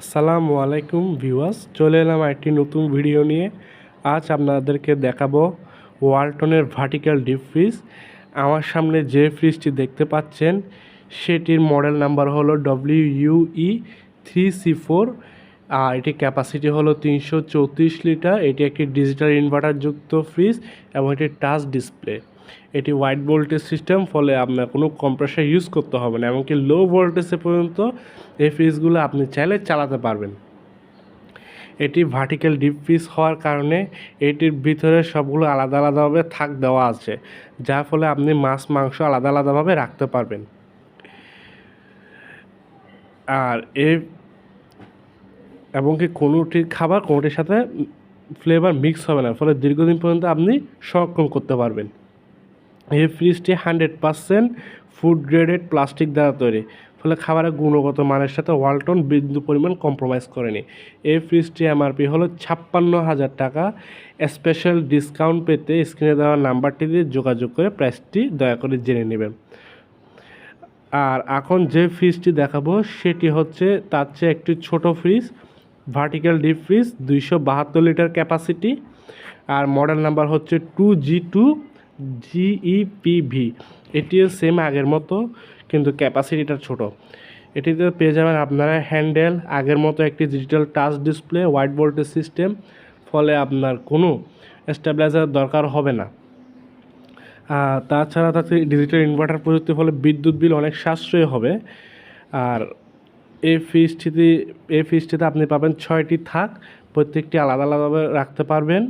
আসসালামু আলাইকুম ভিউয়ার্স, চলে এলাম একটি নতুন ভিডিও নিয়ে। আজ আপনাদেরকে দেখাবো ওয়ালটনের ভার্টিক্যাল ডিপ ফ্রিজ। আমার সামনে যে ফ্রিজটি দেখতে পাচ্ছেন, সেটির মডেল নাম্বার হলো W UE three C four আর এটি ক্যাপাসিটি হলো তিনশো চৌত্রিশ লিটার। এটি একটি ডিজিটাল ইনভার্টারযুক্ত ফ্রিজ এবং এটি টাচ ডিসপ্লে এটি হোয়াইট ভোল্টেজ সিস্টেম ফলে আপনার কোনো কম্প্রেসার ইউজ করতে হবে না, এমনকি লো ভোল্টেজে পর্যন্ত এই ফ্রিজগুলো আপনি চাইলে চালাতে পারবেন। এটি ভার্টিক্যাল ডিপ ফ্রিজ হওয়ার কারণে এটির ভিতরে সবগুলো আলাদা আলাদাভাবে থাক দেওয়া আছে, যার ফলে আপনি মাছ, মাংস আলাদা আলাদাভাবে রাখতে পারবেন। আর এ এবং কি কোনোটির খাবার, কোনোটির সাথে ফ্লেভার মিক্স হবে না, ফলে দীর্ঘদিন পর্যন্ত আপনি সংরক্ষণ করতে পারবেন। এই ফ্রিজটি hundred percent food graded plastic দ্বারা তৈরি। ফলে খাবারের গুণগত মানের সাথে ওয়ালটন বিন্দু পরিমাণ কম্প্রোমাইজ করেনি। এই ফ্রিজটি এমআরপি হলো ছাপ্পান্ন হাজার টাকা। স্পেশাল ডিসকাউন্ট পেতে স্ক্রিনে দেওয়া নাম্বারটি দিয়ে যোগাযোগ করে প্রাইসটি দয়া করে জেনে নেবেন। আর এখন যে ফ্রিজটি দেখাবো, সেটি হচ্ছে তার চেয়ে একটি ছোট ফ্রিজ ভার্টিক্যাল ডিপ ফ্রিজ দুইশো বাহাত্তর লিটার ক্যাপাসিটি আর মডেল নাম্বার হচ্ছে two G two G E P V এটিও সেম আগের মতো, কিন্তু ক্যাপাসিটিটা ছোট। এটিতে পেয়ে যাবেন আপনারা হ্যান্ডেল আগের মতো একটি digital touch display white voltage system ফলে আপনার কোনো স্টেবিলাইজার দরকার হবে না। তাছাড়া তাতে ডিজিটাল ইনভার্টার প্রযুক্তির ফলে বিদ্যুৎ বিল অনেক সাশ্রয় হবে। আর এই ফ্রিজটিতে এই ফ্রিজটিতে আপনি পাবেন ছয়টি থাক, প্রত্যেকটি আলাদা আলাদাভাবে রাখতে পারবেন।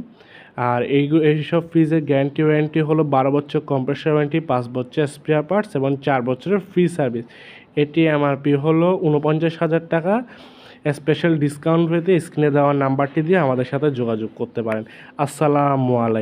আর এই এইসব ফ্রিজের গ্যারান্টি ওয়ারেন্টি হলো বারো বছর কম্প্রেসার ওয়ারেন্টি পাঁচ বছর স্পেয়ার পার্টস এবং চার বছরের ফ্রি সার্ভিস এটি এমআরপি হলো উনপঞ্চাশ হাজার টাকা। স্পেশাল ডিসকাউন্ট পেতে স্ক্রিনে দেওয়া নাম্বারটি দিয়ে আমাদের সাথে যোগাযোগ করতে পারেন। আসসালামু আলাইকুম।